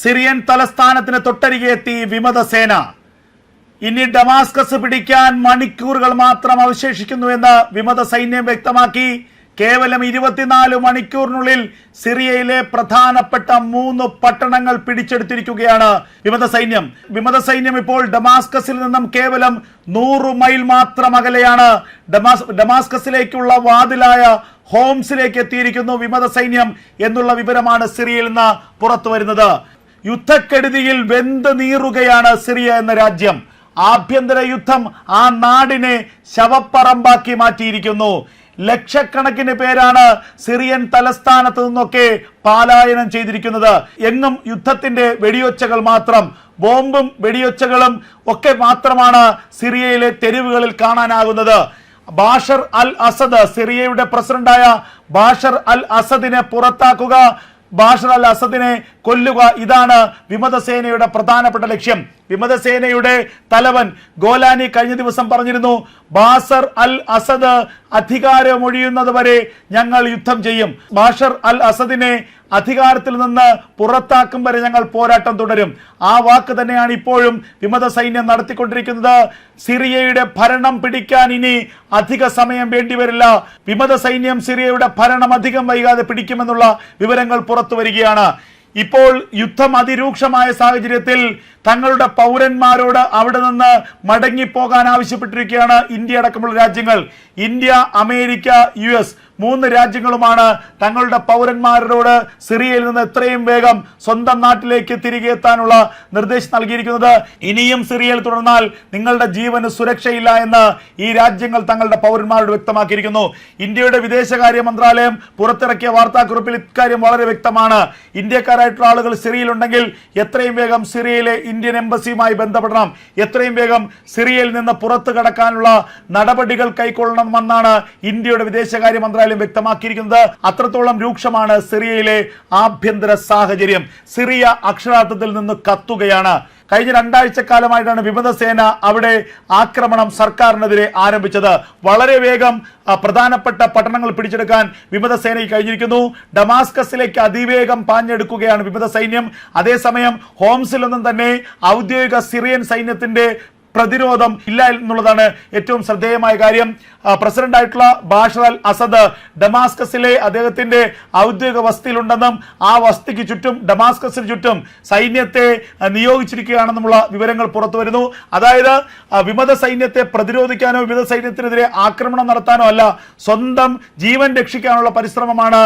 Syrian തലസ്ഥാനത്തിന് തൊട്ടരികെ എത്തി വിമത സേന ഇനി ഡമാസ്കസ് പിടിക്കാൻ മണിക്കൂറുകൾ മാത്രം അവശേഷിക്കുന്നുവെന്ന് വിമത സൈന്യം വ്യക്തമാക്കി. കേവലം ഇരുപത്തിനാല് മണിക്കൂറിനുള്ളിൽ സിറിയയിലെ പ്രധാനപ്പെട്ട മൂന്ന് പട്ടണങ്ങൾ പിടിച്ചെടുത്തിരിക്കുകയാണ് വിമത സൈന്യം വിമത സൈന്യം ഇപ്പോൾ ഡമാസ്കസിൽ നിന്നും കേവലം നൂറ് മൈൽ മാത്രം അകലെയാണ്. ഡമാസ് ഡമാസ്കസിലേക്കുള്ള വാതിലായ ഹോംസിലേക്ക് എത്തിയിരിക്കുന്നു വിമത സൈന്യം എന്നുള്ള വിവരമാണ് സിറിയയിൽ നിന്ന് പുറത്തു വരുന്നത് യുദ്ധക്കെടുതിയിൽ വെന്ത് നീറുകയാണ് സിറിയ എന്ന രാജ്യം. ആഭ്യന്തര യുദ്ധം ആ നാടിനെ ശവപ്പറമ്പാക്കി മാറ്റിയിരിക്കുന്നു. ലക്ഷക്കണക്കിന് പേരാണ് സിറിയൻ തലസ്ഥാനത്ത് നിന്നൊക്കെ പാലായനം ചെയ്തിരിക്കുന്നത്. എങ്ങും യുദ്ധത്തിന്റെ വെടിയൊച്ചകൾ മാത്രം ബോംബും വെടിയൊച്ചകളും ഒക്കെ മാത്രമാണ് സിറിയയിലെ തെരുവുകളിൽ കാണാനാകുന്നത്. ബാഷർ അൽ അസദ് സിറിയയുടെ പ്രസിഡന്റായ ബാഷർ അൽ അസദിനെ പുറത്താക്കുക ബാഷർ അൽ അസദിനെ കൊല്ലുക ഇതാണ് വിമതസേനയുടെ പ്രധാനപ്പെട്ട ലക്ഷ്യം. വിമതസേനയുടെ തലവൻ ഗോലാനി കഴിഞ്ഞ ദിവസം പറഞ്ഞിരുന്നു ബാസർ അൽ അസദ് അധികാരമൊഴിയുന്നത് വരെ ഞങ്ങൾ യുദ്ധം ചെയ്യും. ബാഷർ അൽ അസദിനെ അധികാരത്തിൽ നിന്ന് പുറത്താക്കും വരെ ഞങ്ങൾ പോരാട്ടം തുടരും. ആ വാക്ക് തന്നെയാണ് ഇപ്പോഴും വിമത സൈന്യം നടത്തിക്കൊണ്ടിരിക്കുന്നത്. സിറിയയുടെ ഭരണം പിടിക്കാൻ ഇനി അധിക സമയം വേണ്ടിവരില്ല വിമത സൈന്യം സിറിയയുടെ ഭരണം അധികം വൈകാതെ പിടിക്കുമെന്നുള്ള വിവരങ്ങൾ പുറത്തു വരികയാണ്. ഇപ്പോൾ യുദ്ധം അതിരൂക്ഷമായ സാഹചര്യത്തിൽ തങ്ങളുടെ പൗരന്മാരോട് അവിടെ നിന്ന് മടങ്ങിപ്പോകാൻ ആവശ്യപ്പെട്ടിരിക്കുകയാണ് ഇന്ത്യ അടക്കമുള്ള രാജ്യങ്ങൾ. ഇന്ത്യ അമേരിക്ക യു എസ് മൂന്ന് രാജ്യങ്ങളുമാണ് തങ്ങളുടെ പൗരന്മാരോട് സിറിയയിൽ നിന്ന് എത്രയും വേഗം സ്വന്തം നാട്ടിലേക്ക് തിരികെ എത്താനുള്ള നിർദ്ദേശം നൽകിയിരിക്കുന്നത്. ഇനിയും സിറിയയിൽ തുടർന്നാൽ നിങ്ങളുടെ ജീവന് സുരക്ഷയില്ല എന്ന് ഈ രാജ്യങ്ങൾ തങ്ങളുടെ പൗരന്മാരോട് വ്യക്തമാക്കിയിരിക്കുന്നു. ഇന്ത്യയുടെ വിദേശകാര്യ മന്ത്രാലയം പുറത്തിറക്കിയ വാർത്താക്കുറിപ്പിൽ ഇക്കാര്യം വളരെ വ്യക്തമാണ്. ഇന്ത്യക്കാരായിട്ടുള്ള ആളുകൾ സിറിയയിലുണ്ടെങ്കിൽ എത്രയും വേഗം സിറിയയിലെ ഇന്ത്യൻ എംബസിയുമായി ബന്ധപ്പെടണം. എത്രയും വേഗം സിറിയയിൽ നിന്ന് പുറത്തു കടക്കാനുള്ള നടപടികൾ കൈക്കൊള്ളണമെന്നാണ് ഇന്ത്യയുടെ വിദേശകാര്യ മന്ത്രാലയം വ്യക്തമാക്കിയിരിക്കുന്നത്. അത്രത്തോളം രൂക്ഷമാണ് സിറിയയിലെ ആഭ്യന്തര സാഹചര്യം. സിറിയ അക്ഷരാർത്ഥത്തിൽ നിന്ന് കത്തുകയാണ്. കഴിഞ്ഞ രണ്ടാഴ്ച കാലമായിട്ടാണ് വിമതസേന അവിടെ ആക്രമണം സർക്കാരിനെതിരെ ആരംഭിച്ചത്. വളരെ വേഗം പ്രധാനപ്പെട്ട പട്ടണങ്ങൾ പിടിച്ചെടുക്കാൻ വിമതസേന കഴിഞ്ഞിരിക്കുന്നു. ഡമാസ്കസിലേക്ക് അതിവേഗം പാഞ്ഞെടുക്കുകയാണ് വിമത സൈന്യം അതേസമയം ഹോംസിൽ നിന്നും തന്നെ ഔദ്യോഗിക സിറിയൻ സൈന്യത്തിന്റെ പ്രതിരോധം ഇല്ല എന്നുള്ളതാണ് ഏറ്റവും ശ്രദ്ധേയമായ കാര്യം. പ്രസിഡന്റ് പ്രസിഡന്റായിട്ടുള്ള ബാഷർ അൽ അസദ് ഡമാസ്കസിലെ അദ്ദേഹത്തിന്റെ ഔദ്യോഗിക വസതിയിലുണ്ടെന്നും ആ വസതിക്ക് ചുറ്റും ഡമാസ്കസിന് ചുറ്റും സൈന്യത്തെ നിയോഗിച്ചിരിക്കുകയാണെന്നുമുള്ള വിവരങ്ങൾ പുറത്തു വരുന്നു. അതായത് വിമത സൈന്യത്തെ പ്രതിരോധിക്കാനോ വിമത സൈന്യത്തിനെതിരെ ആക്രമണം നടത്താനോ അല്ല സ്വന്തം ജീവൻ രക്ഷിക്കാനുള്ള പരിശ്രമമാണ്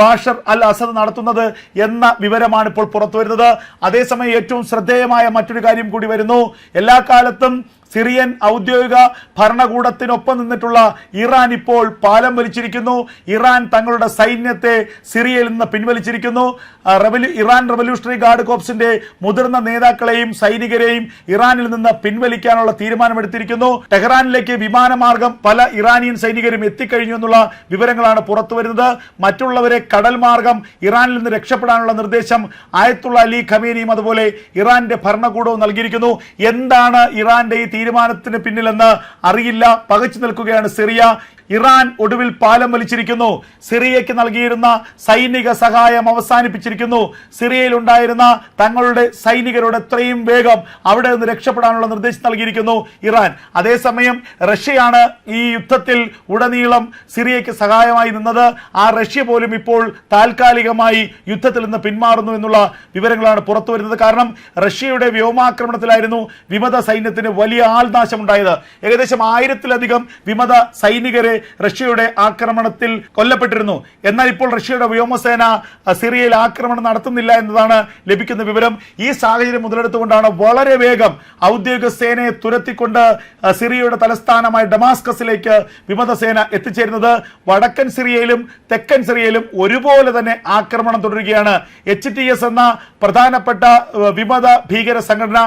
ബാഷർ അൽ അസദ് നടത്തുന്നത് എന്ന വിവരമാണ് ഇപ്പോൾ പുറത്തു വരുന്നത്. അതേസമയം ഏറ്റവും ശ്രദ്ധേയമായ മറ്റൊരു കാര്യം കൂടി വരുന്നു. എല്ലാ കാലത്തും സ്വന്തം സിറിയൻ ഔദ്യോഗിക ഭരണകൂടത്തിനൊപ്പം നിന്നിട്ടുള്ള ഇറാൻ ഇപ്പോൾ പാലം വലിച്ചിരിക്കുന്നു. ഇറാൻ തങ്ങളുടെ സൈന്യത്തെ സിറിയയിൽ നിന്ന് പിൻവലിച്ചിരിക്കുന്നു. റെവല്യൂ ഇറാൻ റവല്യൂഷണറി ഗാർഡ് കോപ്സിന്റെ മുതിർന്ന നേതാക്കളെയും സൈനികരെയും ഇറാനിൽ നിന്ന് പിൻവലിക്കാനുള്ള തീരുമാനമെടുത്തിരിക്കുന്നു. ടെഹ്റാനിലേക്ക് വിമാനമാർഗം പല ഇറാനിയൻ സൈനികരും എത്തിക്കഴിഞ്ഞു എന്നുള്ള വിവരങ്ങളാണ് പുറത്തുവരുന്നത് മറ്റുള്ളവരെ കടൽ മാർഗം ഇറാനിൽ നിന്ന് രക്ഷപ്പെടാനുള്ള നിർദ്ദേശം ആയത്തുള്ള അലി ഖമേനിയും അതുപോലെ ഇറാന്റെ ഭരണകൂടവും നൽകിയിരിക്കുന്നു. എന്താണ് ഇറാന്റെ ഈ തീരുമാനത്തിന് പിന്നിലെന്ന് അറിയില്ല. പകച്ചു നിൽക്കുകയാണ് സിറിയ. ഇറാൻ ഒടുവിൽ പാലം വലിച്ചിരിക്കുന്നു. സിറിയയ്ക്ക് നൽകിയിരുന്ന സൈനിക സഹായം അവസാനിപ്പിച്ചിരിക്കുന്നു. സിറിയയിൽ ഉണ്ടായിരുന്ന തങ്ങളുടെ സൈനികരോട് എത്രയും വേഗം അവിടെ നിന്ന് രക്ഷപ്പെടാനുള്ള നിർദ്ദേശം നൽകിയിരിക്കുന്നു ഇറാൻ. അതേസമയം റഷ്യയാണ് ഈ യുദ്ധത്തിൽ ഉടനീളം സിറിയയ്ക്ക് സഹായമായി നിന്നത്. ആ റഷ്യ പോലും ഇപ്പോൾ താൽക്കാലികമായി യുദ്ധത്തിൽ നിന്ന് പിന്മാറുന്നു എന്നുള്ള വിവരങ്ങളാണ് പുറത്തു വരുന്നത്. കാരണം റഷ്യയുടെ വ്യോമാക്രമണത്തിലായിരുന്നു വിമത സൈന്യത്തിന് വലിയ ആൾനാശമുണ്ടായത്. ഏകദേശം ആയിരത്തിലധികം വിമത സൈനികരെ റഷ്യയുടെ ആക്രമണത്തിൽ കൊല്ലപ്പെട്ടിരുന്നു. എന്നാൽ ഇപ്പോൾ റഷ്യയുടെ വ്യോമസേന സിറിയയിൽ ആക്രമണം നടത്തുന്നില്ല എന്നതാണ് ലഭിക്കുന്ന വിവരം. ഈ സാഹചര്യം മുതലെടുത്തുകൊണ്ടാണ് വളരെ വേഗം ഔദ്യോഗിക സേനയെ തുരത്തിക്കൊണ്ട് സിറിയയുടെ തലസ്ഥാനമായ ഡമാസ്കസിലേക്ക് വിമതസേന എത്തിച്ചേരുന്നത്. വടക്കൻ സിറിയയിലും തെക്കൻ സിറിയയിലും ഒരുപോലെ തന്നെ ആക്രമണം തുടരുകയാണ്. എച്ച് എന്ന പ്രധാനപ്പെട്ട വിമത ഭീകര സംഘടന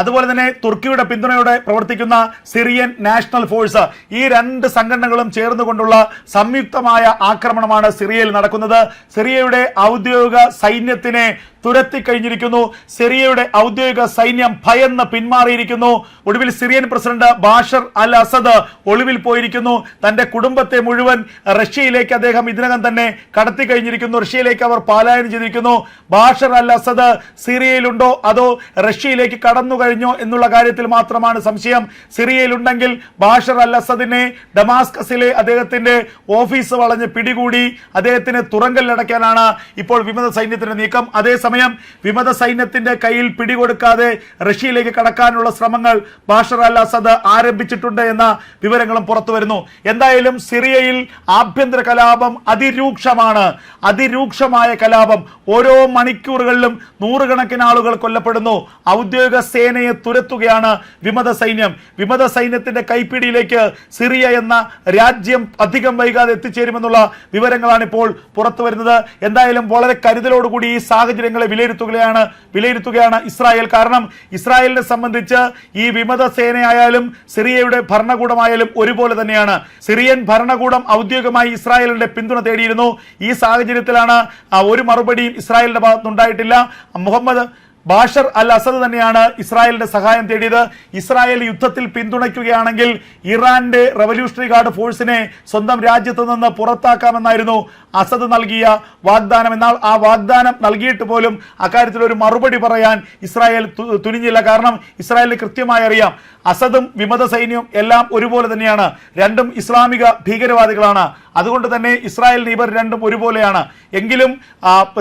അതുപോലെ തന്നെ തുർക്കിയുടെ പിന്തുണയോടെ പ്രവർത്തിക്കുന്ന സിറിയൻ നാഷണൽ ഫോഴ്സ് ഈ രണ്ട് സംഘടനകളും ചേർന്നുകൊണ്ടുള്ള സംയുക്തമായ ആക്രമണമാണ് സിറിയയിൽ നടക്കുന്നത്. സിറിയയുടെ ഔദ്യോഗിക സൈന്യത്തിനെ തുരത്തി കഴിഞ്ഞിരിക്കുന്നു. സിറിയയുടെ ഔദ്യോഗിക സൈന്യം ഭയന്ന് പിന്മാറിയിരിക്കുന്നു. ഒടുവിൽ Syrian president Bashar al Assad ഒളിവിൽ പോയിരിക്കുന്നു. തന്റെ കുടുംബത്തെ മുഴുവൻ റഷ്യയിലേക്ക് അദ്ദേഹം ഇതിനകം തന്നെ കടത്തി കഴിഞ്ഞിരിക്കുന്നു. റഷ്യയിലേക്ക് അവർ പാലായനം ചെയ്തിരിക്കുന്നു. ബാഷർ അൽ അസദ് സിറിയയിലുണ്ടോ? അതോ റഷ്യയിലേക്ക് കടന്നു കഴിഞ്ഞോ? എന്നുള്ള കാര്യത്തിൽ മാത്രമാണ് സംശയം. സിറിയയിലുണ്ടെങ്കിൽ ബാഷർ അൽ അസദിനെ ഡമാസ്കസിലെ അദ്ദേഹത്തിന്റെ ഓഫീസ് വളഞ്ഞ് പിടികൂടി അദ്ദേഹത്തിന് തുറങ്കലിലടയ്ക്കാനാണ് ഇപ്പോൾ വിമത സൈന്യത്തിന്റെ നീക്കം. അതേസമയം വിമത സൈന്യത്തിന്റെ കയ്യിൽ പിടികൊടുക്കാതെ റഷ്യയിലേക്ക് കടക്കാനുള്ള ശ്രമങ്ങൾ ബാഷർ അൽ അസദ് ആരംഭിച്ചിട്ടുണ്ട് എന്ന വിവരങ്ങളും പുറത്തു വരുന്നു. എന്തായാലും സിറിയയിൽ ആഭ്യന്തര കലാപം അതിരൂക്ഷമാണ്. അതിരൂക്ഷമായ കലാപം. ഓരോ മണിക്കൂറുകളിലും നൂറുകണക്കിന് ആളുകൾ കൊല്ലപ്പെടുന്നു. ഔദ്യോഗിക സേനയെ തുരത്തുകയാണ് വിമത സൈന്യം വിമത സൈന്യത്തിന്റെ കൈപ്പിടിയിലേക്ക് സിറിയ എന്ന രാജ്യം അധികം വൈകാതെ എത്തിച്ചേരുമെന്നുള്ള വിവരങ്ങളാണ് ഇപ്പോൾ പുറത്തു വരുന്നത്. എന്തായാലും വളരെ കരുതലോടുകൂടി ഈ സാഹചര്യങ്ങളെ വിലയിരുത്തുകയാണ് വിലയിരുത്തുകയാണ് ഇസ്രായേൽ. കാരണം ഇസ്രായേലിനെ സംബന്ധിച്ച് ഈ വിമത സേനയായാലും സിറിയയുടെ ഭരണകൂടമായാലും ഒരുപോലെ തന്നെയാണ്. സിറിയൻ ഭരണകൂടം ഔദ്യോഗികമായി ഇസ്രായേലിന്റെ പിന്തുണ തേടിയിരുന്നു. ഈ സാഹചര്യത്തിലാണ് ഒരു മറുപടിയും ഇസ്രായേലിന്റെ ഭാഗത്തുനിന്നുണ്ടായിട്ടില്ല. മുഹമ്മദ് ബാഷർ അൽ അസദ് തന്നെയാണ് ഇസ്രായേലിന്റെ സഹായം തേടിയത്. ഇസ്രായേൽ യുദ്ധത്തിൽ പിന്തുണയ്ക്കുകയാണെങ്കിൽ ഇറാന്റെ റവല്യൂഷണറി ഗാർഡ് ഫോഴ്സിനെ സ്വന്തം രാജ്യത്ത് നിന്ന് പുറത്താക്കാമെന്നായിരുന്നു അസദ് നൽകിയ വാഗ്ദാനം. എന്നാൽ ആ വാഗ്ദാനം നൽകിയിട്ട് പോലും അക്കാര്യത്തിൽ ഒരു മറുപടി പറയാൻ ഇസ്രായേൽ തുനിഞ്ഞില്ല. കാരണം ഇസ്രായേലിന് കൃത്യമായി അറിയാം അസദും വിമത സൈന്യവും എല്ലാം ഒരുപോലെ തന്നെയാണ്. രണ്ടും ഇസ്ലാമിക ഭീകരവാദികളാണ്. അതുകൊണ്ട് തന്നെ ഇസ്രായേൽ ഇവർ രണ്ടും ഒരുപോലെയാണ്. എങ്കിലും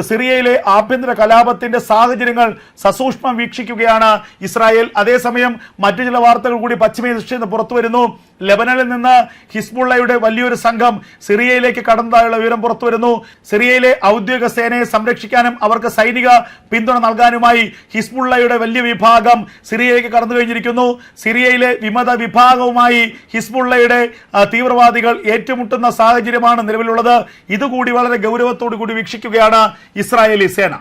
സിറിയയിലെ ആഭ്യന്തര കലാപത്തിന്റെ സാഹചര്യങ്ങൾ സസൂക്ഷ്മം വീക്ഷിക്കുകയാണ് ഇസ്രായേൽ. അതേസമയം മറ്റു ചില വാർത്തകൾ കൂടി പശ്ചിമേഷ്യയിൽ നിന്ന് പുറത്തു വരുന്നു ലെബനനിൽ നിന്ന് ഹിസ്ബുള്ളയുടെ വലിയൊരു സംഘം സിറിയയിലേക്ക് കടന്നതായുള്ള വിവരം പുറത്തു വരുന്നു. സിറിയയിലെ ഔദ്യോഗിക സേനയെ സംരക്ഷിക്കാനും അവർക്ക് സൈനിക പിന്തുണ നൽകാനുമായി ഹിസ്ബുള്ളയുടെ വലിയ വിഭാഗം സിറിയയിലേക്ക് കടന്നു കഴിഞ്ഞിരിക്കുന്നു. സിറിയയിലെ വിമത വിഭാഗവുമായി ഹിസ്ബുള്ളയുടെ തീവ്രവാദികൾ ഏറ്റുമുട്ടുന്ന സാഹചര്യമാണ് നിലവിലുള്ളത്. ഇതുകൂടി വളരെ ഗൗരവത്തോടു കൂടി വീക്ഷിക്കുകയാണ് ഇസ്രായേലി സേന.